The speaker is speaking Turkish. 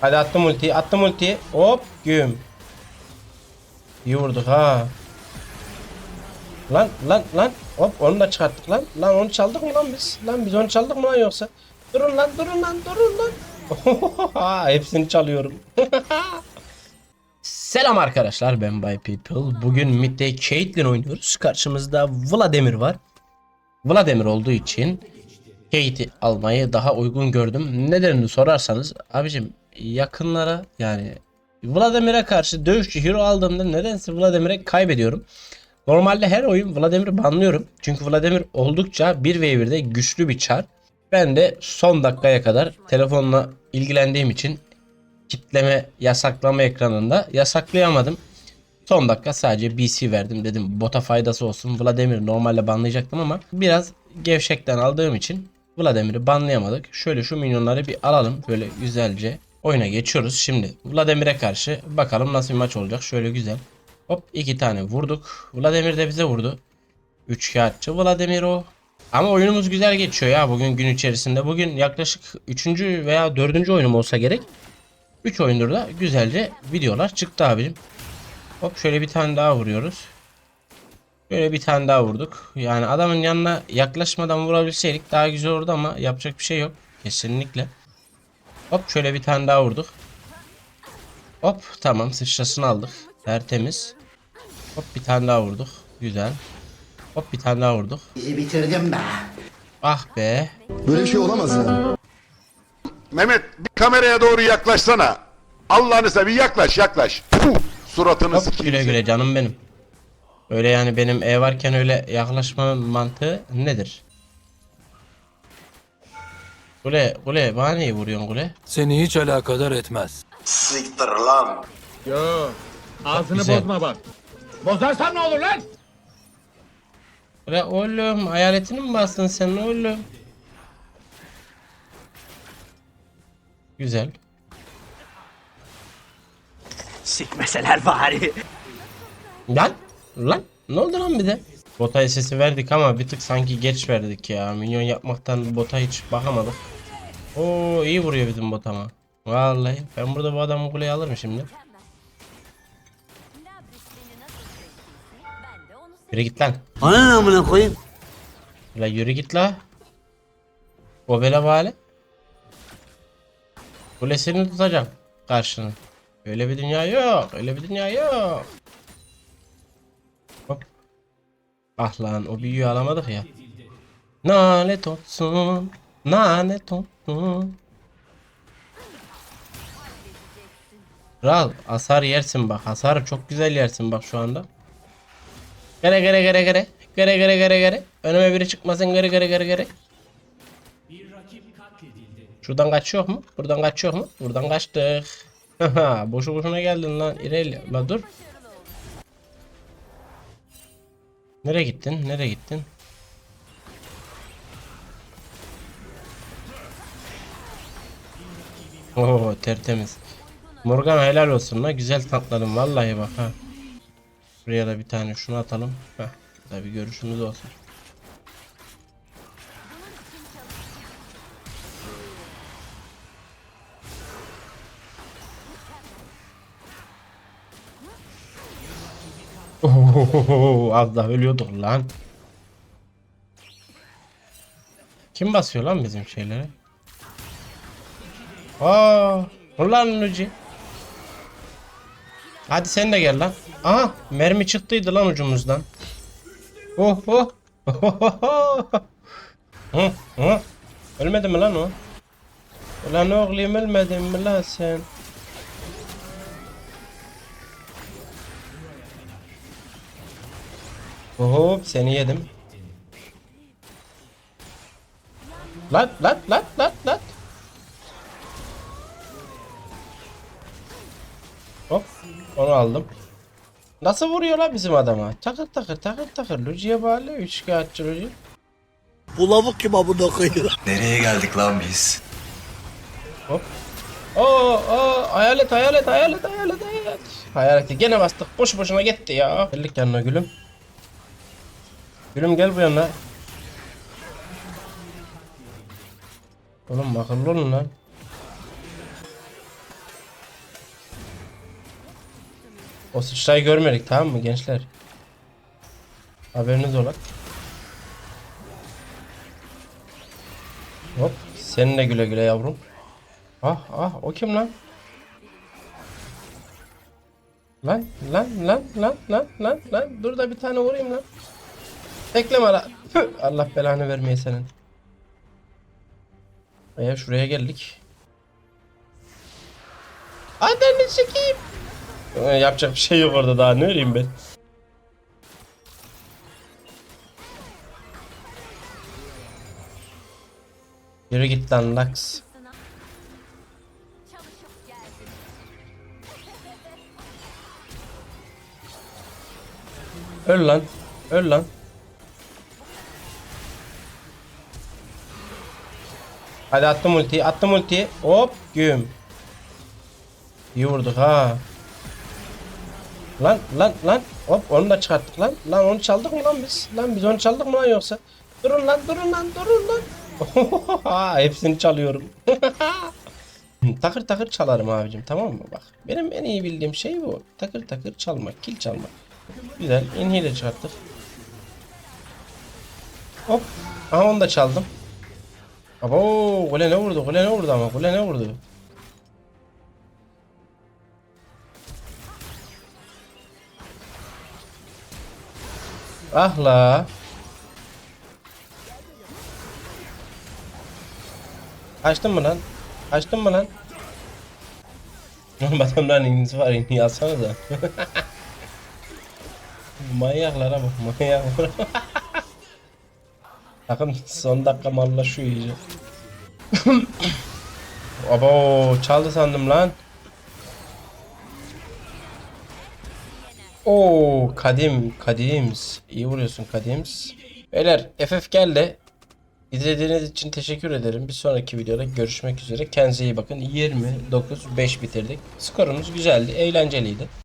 Hadi attım ultiyi attım ultiyi. Hop güm. İyi vurduk ha. Lan lan lan. Hop onu da çıkarttık lan. Lan onu çaldık mı lan biz? Lan biz onu çaldık mı lan yoksa? Durun lan durun lan durun lan. Hepsini çalıyorum. Selam arkadaşlar ben Bay People. Bugün midde Caitlyn oynuyoruz. Karşımızda Vladimir var. Vladimir olduğu için Kate'i almayı daha uygun gördüm. Nedenini sorarsanız abicim yakınlara yani Vladimir'e karşı dövüşçü hero aldığımda nedense Vladimir'e kaybediyorum. Normalde her oyun Vladimir'i banlıyorum. Çünkü Vladimir oldukça 1v1'de güçlü bir çar. Ben de son dakikaya kadar telefonla ilgilendiğim için kitleme yasaklama ekranında yasaklayamadım. Son dakika sadece BC verdim dedim bota faydası olsun. Vladimir normalde banlayacaktım ama biraz gevşekten aldığım için Vladimir'i banlayamadık. Şöyle şu minyonları bir alalım böyle güzelce. Oyuna geçiyoruz şimdi. Vladimir'e karşı bakalım nasıl bir maç olacak. Şöyle güzel. Hop iki tane vurduk. Vladimir de bize vurdu. Üç kağıtçı Vladimir o. Ama oyunumuz güzel geçiyor ya bugün gün içerisinde. Bugün yaklaşık 3. veya 4. oyunum olsa gerek. 3 oyundur da güzelce videolar çıktı abicim. Hop şöyle bir tane daha vuruyoruz. Böyle bir tane daha vurduk. Yani adamın yanına yaklaşmadan vurabilseydik daha güzel olurdu ama yapacak bir şey yok. Kesinlikle. Hop şöyle bir tane daha vurduk. Hop tamam sıçrasını aldık. Tertemiz. Hop bir tane daha vurduk. Güzel. Hop bir tane daha vurduk. Bizi bitirdin be. Ah be. Böyle bir şey olamaz ya. Mehmet bir kameraya doğru yaklaşsana. Allah'ını seveyim yaklaş yaklaş. Puh, suratını Hop sikeyim. güle güle canım benim. Öyle yani benim ev varken öyle yaklaşma mantığı nedir? Kule kule bana niye vuruyorsun kule? Seni hiç alakadar etmez. Siktir lan. Yo. Ağzını Güzel. bozma bak. Bozarsan ne olur lan? Kule oğlum hayaletini mi bastın sen oğlum? Güzel. Sikmeseler bari. Lan lan ne oldu lan bir de? Bota sesi verdik ama bir tık sanki geç verdik ya. Minyon yapmaktan bota hiç bakamadık. Oo iyi vuruyor bizim bot ama. Vallahi ben burada bu adamı kuleye alırım şimdi. Yürü git lan. Ana amına koyayım. La yürü git la. O bela vale. Kulesini tutacağım karşını. Öyle bir dünya yok. Öyle bir dünya yok. Ah lan o büyüyü alamadık ya. Nalet olsun. Nalet olsun. Kral hasar yersin bak. Hasar çok güzel yersin bak şu anda. Gere gere gere gere. Gere gere gere gere. Önüme biri çıkmasın gere gere gere gere. Şuradan kaçıyor mu? Buradan kaçıyor mu? Buradan kaçtık. Boşu boşuna geldin lan İrelia. La dur. Nereye gittin? Nereye gittin? Oo tertemiz. Morgan helal olsun la güzel tankladın vallahi bak ha. Buraya da bir tane şunu atalım. Heh, bir görüşümüz olsun. Az daha ölüyorduk lan. Kim basıyor lan bizim şeylere? Aa, ulan Luci. Hadi sen de gel lan. Aha mermi çıktıydı lan ucumuzdan. Oh oh. hı, hı. Ölmedi mi lan o? Ulan oğlum ölmedin mi lan sen? Hop seni yedim. Lan lan lan lan lan. Hop onu aldım. Nasıl vuruyor lan bizim adama? Takır takır takır takır. Luci'ye bağlı. Üç kağıtçı Luci. Bu lavuk kim amına koyayım? Nereye geldik lan biz? Hop. Oo, oo, hayalet hayalet hayalet hayalet hayalet. Hayaleti gene bastık. Boş boşuna gitti ya. Geldik yanına gülüm. Gülüm gel bu yana. Oğlum akıllı olun lan. O sıçrayı görmedik tamam mı gençler? Haberiniz ola. Hop. Seninle güle güle yavrum. Ah ah o kim lan? Lan lan lan lan lan lan lan dur da bir tane vurayım lan. Bekleme la. Püh, Allah belanı vermeye senin. Eğer şuraya geldik. Adını sikeyim. Ee, yapacak bir şey yok orada daha ne öleyim ben. Yürü git lan Lux. Öl lan. Öl lan. Hadi attım ultiyi. Attım ultiyi. Hop güm. İyi vurduk ha. Lan lan lan. Hop onu da çıkarttık lan. Lan onu çaldık mı lan biz? Lan biz onu çaldık mı lan yoksa? Durun lan durun lan durun lan. Hepsini çalıyorum. takır takır çalarım abicim tamam mı? Bak benim en iyi bildiğim şey bu. Takır takır çalmak, kil çalmak. Güzel. inhiyle çıkarttık. Hop. Aha onu da çaldım. Abo, gole ne vurdu? Gole ne vurdu ama? Gole ne vurdu? Ah la. Açtın mı lan? Açtın mı lan? Oğlum adamların indisi var indi alsanıza. Manyaklara bak manyaklara. Takım son dakika mallaşıyor iyice. Abo çaldı sandım lan. Oo Kadim Kadims. İyi vuruyorsun Kadims. Beyler FF geldi. İzlediğiniz için teşekkür ederim. Bir sonraki videoda görüşmek üzere. Kendinize iyi bakın. 29 5 bitirdik. Skorumuz güzeldi, eğlenceliydi.